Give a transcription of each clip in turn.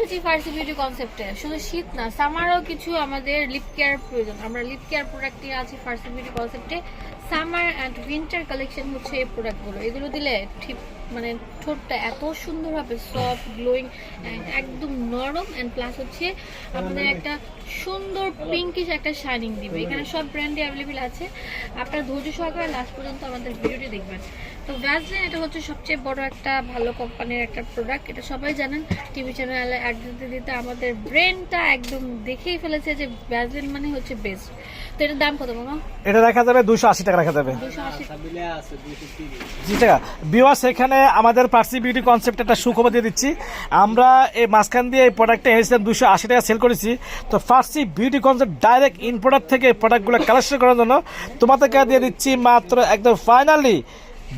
এসেছি ফার্সি বিউটি কনসেপ্টে শুধু শীত না সামারও কিছু আমাদের লিপ কেয়ার প্রয়োজন। আমরা লিপ কেয়ার প্রোডাক্ট নিয়ে আছি ফার্সি বিউটি কনসেপ্টে সামার অ্যান্ড উইন্টার কালেকশন হচ্ছে এই প্রোডাক্টগুলো এগুলো দিলে ঠিক মানে ঠোঁটটা এত সুন্দর হবে সফট গ্লোয়িং একদম নরম অ্যান্ড প্লাস হচ্ছে আমাদের একটা সুন্দর পিঙ্কিশ একটা শাইনিং দিবে। এখানে সব ব্র্যান্ডে অ্যাভেলেবেল আছে। আপনার ধৈর্য সহকারে লাস্ট পর্যন্ত আমাদের ভিডিওটি দেখবেন। তো ভ্যাসলিন এটা হচ্ছে সবচেয়ে বড় একটা ভালো কোম্পানির একটা প্রোডাক্ট এটা সবাই জানেন টিভি চ্যানেলে অ্যাড দিতে দিতে আমাদের ব্রেনটা একদম দেখেই ফেলেছে যে ভ্যাসলিন মানে হচ্ছে বেস্ট তো এটার দাম কত মামা? এটা দেখা যাবে দুশো আশি টাকা রাখা যাবে। আশি। জি টাকা। বিওয়াস এখানে আমাদের পার্সি বিউটি কনসেপ্ট একটা সুখবর দিয়ে দিচ্ছি। আমরা এই মাঝখান দিয়ে এই প্রোডাক্টটা এনেছিলাম দুশো আশি টাকা সেল করেছি। তো Farsi beauty concept direct in product থেকে প্রোডাক্টগুলো কালেকশন করার জন্য তোমাদেরকে দিয়ে দিচ্ছি মাত্র একদম ফাইনালি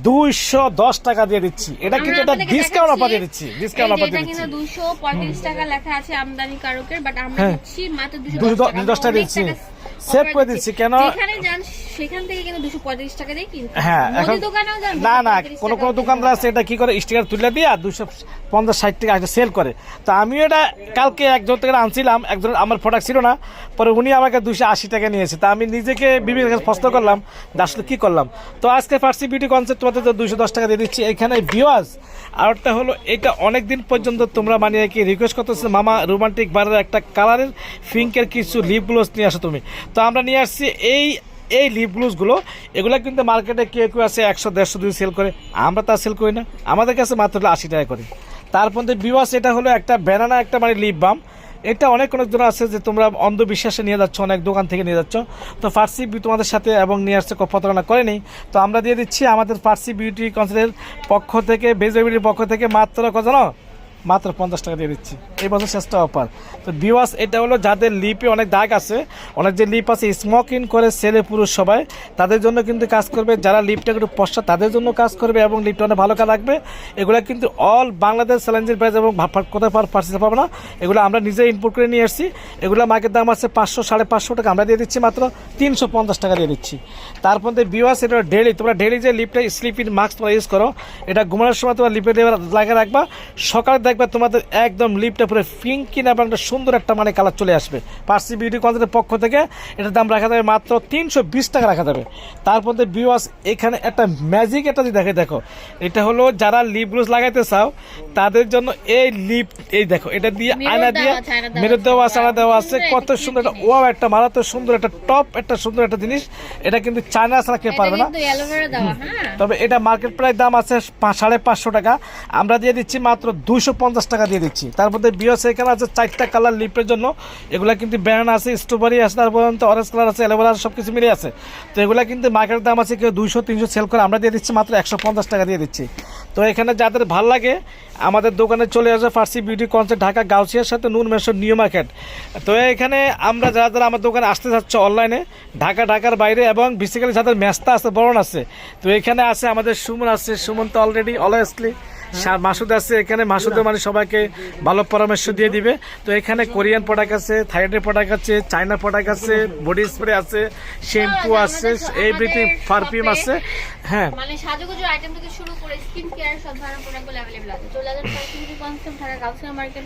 দুইশো দশ টাকা দিয়ে দিচ্ছি। এটা কিন্তু আমরা এটা ডিসকাউন্ট অফার দিয়ে দিচ্ছি। ডিসকাউন্ট অফার দিয়ে এটা দিচ্ছি। কিন্তু 235 টাকা লেখা আছে আমদানি কারকের বাট আমরা হ্যাঁ। দিচ্ছি মাত্র 210 210 টাকা দশ টাকা। দিচ্ছি। সেভ করে দিচ্ছি, কেন- এখানে যান সেখান থেকে কিন্তু 235 টাকা দিয়ে কিনতে হ্যাঁ। এখন দোকানেও যান না না 235 কোনো কোনো দোকানদার আছে এটা কি করে স্টিকার তুলে দিয়ে দুশো পঞ্চাশ ষাট টাকা একটা সেল করে। তো আমিও এটা কালকে একজন থেকে আনছিলাম একজন আমার প্রোডাক্ট ছিল না পরে উনি আমাকে দুশো আশি টাকা নিয়েছে। তা আমি নিজেকে বিভিন্ন কাছে প্রশ্ন করলাম আসলে কি করলাম? তো আজকে ফার্সি বিউটি কনসেপ্ট তোমাদের দুশো দশ টাকা দিয়ে দিচ্ছি। এখানে ভিওয়াজ আরেকটা হলো এটা অনেক দিন পর্যন্ত তোমরা মানে কি রিকোয়েস্ট করতেছে মামা রোমান্টিক বারের একটা কালারের ফিঙ্কের কিছু লিপ গ্লোস নিয়ে আসো তুমি। তো আমরা নিয়ে আসছি এই এই লিপ গ্লোসগুলো এগুলো কিন্তু মার্কেটে কেউ কেউ আছে একশো, দেড়শো দুই সেল করে। আমরা তা সেল করি না। আমাদের কাছে মাত্র আশি টাকা করে। তার মধ্যে বিওয়াস এটা হলো একটা ব্যানানা একটা মানে লিপ বাম এটা অনেক অনেক জন আছে যে তোমরা অন্ধবিশ্বাসে নিয়ে যাচ্ছ, অনেক দোকান থেকে নিয়ে যাচ্ছ। তো ফার্সি বি- তোমাদের সাথে এবং নিয়ে আসছে প্রতারণা করেনি। তো আমরা দিয়ে দিচ্ছি আমাদের ফার্সি বিউটি কাউন্সিলের পক্ষ থেকে বেজবিউটির পক্ষ থেকে মাত্র কত জানো মাত্র পঞ্চাশ টাকা দিয়ে দিচ্ছি। এই বছর শেষটা অফার তো বিওয়াস এটা হলো যাদের লিপে অনেক দাগ আছে, অনেক যে লিপ আছে স্মোক করে ছেলে পুরুষ সবাই, তাদের জন্য কিন্তু কাজ করবে। যারা লিপটা একটু পশ্চা তাদের জন্য কাজ করবে এবং লিপটা অনেক ভালো কাজ লাগবে। এগুলো কিন্তু অল বাংলাদেশ চ্যালেঞ্জের প্রাইস এবং কোথায় পার পারচেস পাবো না, এগুলো আমরা নিজে ইনপুট করে নিয়ে এসেছি এগুলো মার্কেট দাম আছে পাঁচশো, সাড়ে পাঁচশো টাকা। আমরা দিয়ে দিচ্ছি মাত্র তিনশো পঞ্চাশ টাকা দিয়ে দিচ্ছি তারপর বিওয়াস এটা ডেলি তোমরা ডেলি যে লিপটা স্লিপিং মাস্ক তোমরা ইউজ করো এটা ঘুমানোর সময় তোমার লিপে দেওয়ার লাগিয়ে রাখবা। সকালে দেখবে তোমাদের একদম লিপটা পুরো পিঙ্কি না এবং একটা সুন্দর একটা মানে কালার চলে আসবে। পার্সি বিউটি কনসেপ্টের পক্ষ থেকে এটার দাম রাখা যাবে মাত্র তিনশো বিশ টাকা রাখা যাবে। তার মধ্যে বিওয়াস এখানে একটা ম্যাজিক একটা যদি দেখে দেখো। এটা হলো যারা লিপ গ্লোস লাগাইতে চাও তাদের জন্য এই লিপ এই দেখো এটা দিয়ে আয়না দিয়ে আছে, দেওয়া আছে, দেওয়া আছে আয়না দেওয়া আছে। কত সুন্দর একটা। ওয়াও একটা মারাত্মক সুন্দর একটা টপ একটা সুন্দর একটা জিনিস এটা কিন্তু চায়না ছাড়া কেউ পারবে না। হ্যাঁ। তবে এটা মার্কেট প্রায় দাম আছে সাড়ে পাঁচশো টাকা। আমরা দিয়ে দিচ্ছি মাত্র দুইশো পঞ্চাশ টাকা দিয়ে দিচ্ছি। তার মধ্যে বিয়স এখানে আছে চারটা কালার লিপের জন্য। এগুলা কিন্তু ব্যানানা আছে স্ট্রবেরি আছে তারপর অরেঞ্জ কালার আছে অ্যালোভেরা সব কিছু মিলে আছে। তো এগুলা কিন্তু মার্কেটের দাম আছে কেউ দুইশো তিনশো সেল করে আমরা দিয়ে দিচ্ছি মাত্র একশো পঞ্চাশ টাকা দিয়ে দিচ্ছি। তো এখানে যাদের ভালো লাগে আমাদের দোকানে চলে আসে ফার্সি বিউটি কনসেপ্ট ঢাকা গাউসিয়ার সাথে নুন মেশর নিউ মার্কেট। তো এখানে আমরা যারা যারা আমার দোকানে আসতে যাচ্ছে অনলাইনে ঢাকা, ঢাকার বাইরে এবং বেসিক্যালি যাদের মেস্তা আছে, বরণ আছে। তো এখানে আছে আমাদের সুমন আছে, সুমন তো অলরেডি অলওয়েসলি মাসুদ আছে এখানে, মাসুদে মানে সবাইকে ভালো পরামর্শ দিয়ে দিবে। তো এখানে কোরিয়ান প্রোডাক্ট আছে থাইল্যান্ডের প্রোডাক্ট আছে, চায়না প্রোডাক্ট আছে বডি স্প্রে আছে শ্যাম্পু আছে এভরিথিং পারফিউম আছে। হ্যাঁ। মানে আইটেম থেকে শুরু করে স্কিন কেয়ার সব ধরনের প্রোডাক্টগুলো আছে। কনসেপ্ট ঢাকা। মার্কেট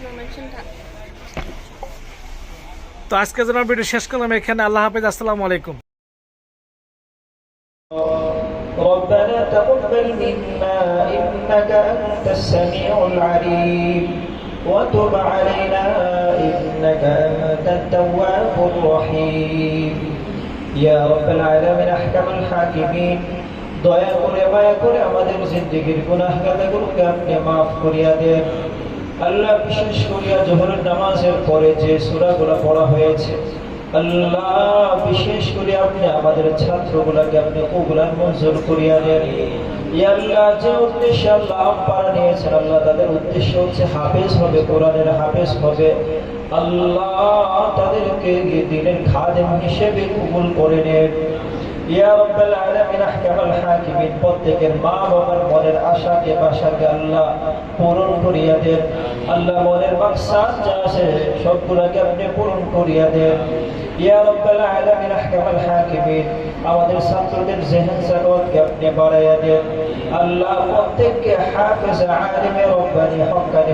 তো আজকে যেন ভিডিও শেষ করলাম এখানে আল্লাহ হাফেজ আসসালামু আলাইকুম ربنا تقبل منا إنك أنت السميع العليم وتب علينا إنك أنت التواب الرحيم يا رب العالمين أحكم الحاكمين দয়া করে মায়া করে আমাদের জিন্দগির গুনাহ গাদাগুলোকে আপনি মাফ করিয়া দেন আল্লাহ বিশেষ করিয়া জোহরের নামাজের পরে যে সূরাগুলো পড়া হয়েছে, আল্লাহ বিশেষ করে আপনি আমাদের ছাত্রগুলোকে আপনি ওগুলার মঞ্জুর করিয়া ইয়া আল্লাহ যে উদ্দেশ্যে আল্লাহ আল্লাহ তাদের হচ্ছে হাফেজ হবে, কোরআনের হাফেজ হবে। আল্লাহ তাদেরকে দিনের খাদেম হিসেবে কবুল করে নেন। ইয়া রাব্বাল আলামিন আহকামাল হাকিমিন প্রত্যেকের মা বাবার মনের আশাকে বাসাকে আল্লাহ পূরণ করিয়া দেন আল্লাহ মনের মাকসাদ যা আছে সবগুলোকে আপনি পূরণ করিয়া দেন ইয়া রাব্বাল আলামিন আহকামাল হাকিমিন আমাদের ছাত্রদের জেহেন সাকতকে আপনি বাড়াইয়া দেন আল্লাহ প্রত্যেককে হাফেজ আলিমে রব্বানি হক্কানি